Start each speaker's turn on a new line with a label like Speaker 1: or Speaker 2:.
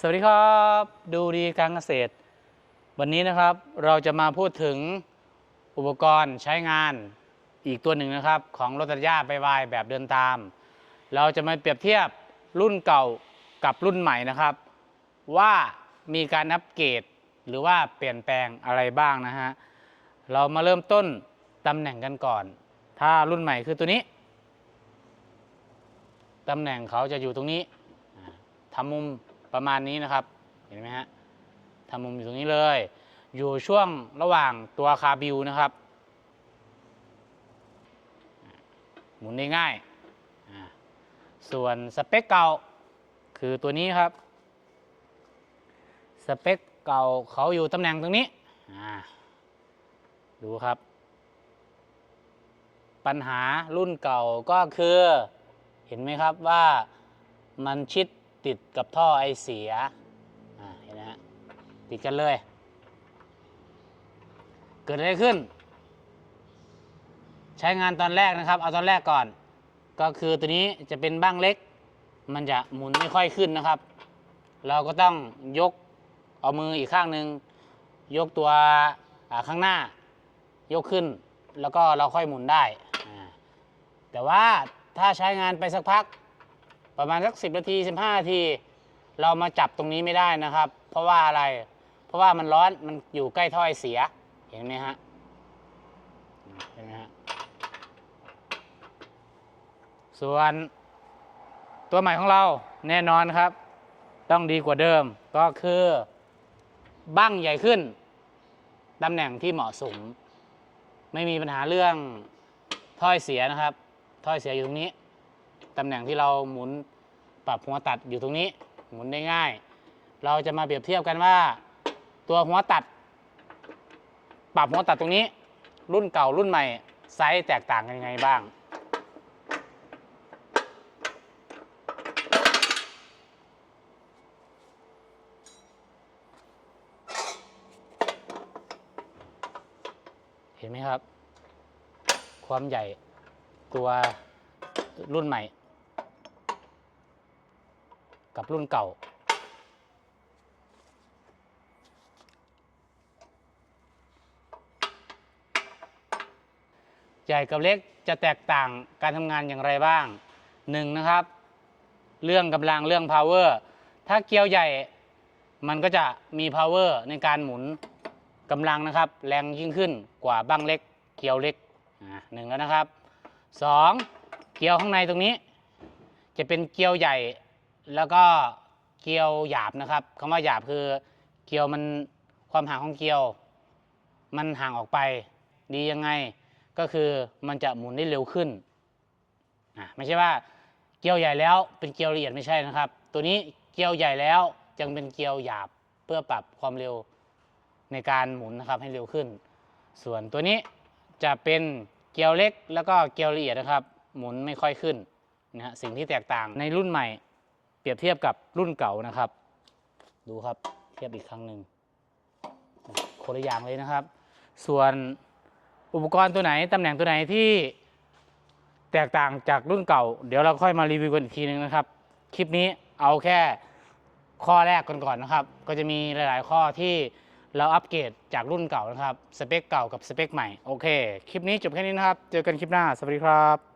Speaker 1: สวัสดีครับ ดูดีการเกษตร วันนี้นะครับเราจะมาพูดถึงอุปกรณ์ใช้งานอีกตัวหนึ่งนะครับ ของรถตัดหญ้าไปวายแบบเดินตาม เราจะมาเปรียบเทียบรุ่นเก่ากับรุ่นใหม่นะครับ ว่ามีการอัปเกรดหรือว่าเปลี่ยนแปลงอะไรบ้างนะฮะเรามาเริ่มต้นตำแหน่งกันก่อน ถ้ารุ่นใหม่คือตัวนี้ตำแหน่งเขาจะอยู่ตรงนี้ทำมุม ประมาณนี้นะครับ เห็นไหมฮะทำมุมอยู่ตรงนี้เลย อยู่ช่วงระหว่างตัวคาบิวนะครับ หมุนได้ง่าย ส่วนสเปคเก่าคือตัวนี้ครับ สเปคเก่าเขาอยู่ตำแหน่งตรงนี้ ดูครับ ปัญหารุ่นเก่าก็คือ เห็นไหมครับว่ามันชิด ติดกับท่อไอเสียเห็นไหมฮะติดกันเลย เกิดอะไรขึ้น ใช้งานตอนแรกนะครับ เอาตอนแรกก่อน ก็คือตัวนี้จะเป็นบ้างเล็ก มันจะหมุนไม่ค่อยขึ้นนะครับ เราก็ต้องยกเอามืออีกข้างหนึ่งยกตัวข้างหน้ายกขึ้น แล้วก็เราค่อยหมุนได้ แต่ว่าถ้าใช้งานไปสักพัก ประมาณสักสินาที15นาที เรามาจับตรงนี้ไม่ได้นะครับ เพราะว่าอะไร เพราะว่ามันร้อนมันอยู่ใกล้ถ้อยเสีย เห็นไหมฮะเห็นไหมฮะส่วนตัวใหม่ของเราแน่นอนครับ ต้องดีกว่าเดิมก็คือบั้งใหญ่ขึ้นตำแหน่งที่เหมาะสม ไม่มีปัญหาเรื่องถ้อยเสียนะครับ ถ้อยเสียอยู่ตรงนี้ ตำแหน่งที่เราหมุนปรับหัวตัดอยู่ตรงนี้ หมุนได้ง่าย เราจะมาเปรียบเทียบกันว่า ตัวหัวตัด ปรับหัวตัดตรงนี้ รุ่นเก่ารุ่นใหม่ไซส์แตกต่างกันยังไงบ้าง เห็นไหมครับ ความใหญ่ตัวรุ่นใหม่ กับรุ่นเก่า ใหญ่กับเล็กจะแตกต่างการทำงานอย่างไรบ้างหนึ่งนะครับ เรื่องกำลังเรื่อง power ถ้าเกียวใหญ่มันก็จะมี power ในการหมุนกำลังนะครับ แรงยิ่งขึ้นกว่าบ้างเล็กเกียวเล็กหนึ่งแล้วนะครับสองเกียวข้างในตรงนี้ จะเป็นเกียวใหญ่ แล้วก็เกลียวหยาบนะครับคำว่าหยาบคือเกลียวมันความห่างของเกลียว มันห่างออกไป ดียังไงก็คือมันจะหมุนได้เร็วขึ้นอะไม่ใช่ว่าเกลียวใหญ่แล้วเป็นเกลียวละเอียดไม่ใช่นะครับ ตัวนี้เกลียวใหญ่แล้วจึงเป็นเกลียวหยาบเพื่อปรับความเร็วในการหมุนนะครับให้เร็วขึ้น ส่วนตัวนี้จะเป็นเกลียวเล็กแล้วก็เกลียวละเอียดนะครับ หมุนไม่ค่อยขึ้นนะฮะสิ่งที่แตกต่างในรุ่นใหม่ รียบเทียบกับรุ่นเก่านะครับ ดูครับเทียบอีกครั้งหนึ่งคนละอย่างเลยนะครับ ส่วนอุปกรณ์ตัวไหนตำแหน่งตัวไหนที่แตกต่างจากรุ่นเก่า เดี๋ยวเราค่อยมารีวิวกันอีกทีนึงนะครับ คลิปนี้เอาแค่ข้อแรกก่อนก่อนนะครับ ก็จะมีหลาย ๆ ข้อที่เราอัปเกรดจากรุ่นเก่านะครับ สเปคเก่ากับสเปคใหม่ โอเค คลิปนี้จบแค่นี้นะครับ เจอกันคลิปหน้า สวัสดีครับ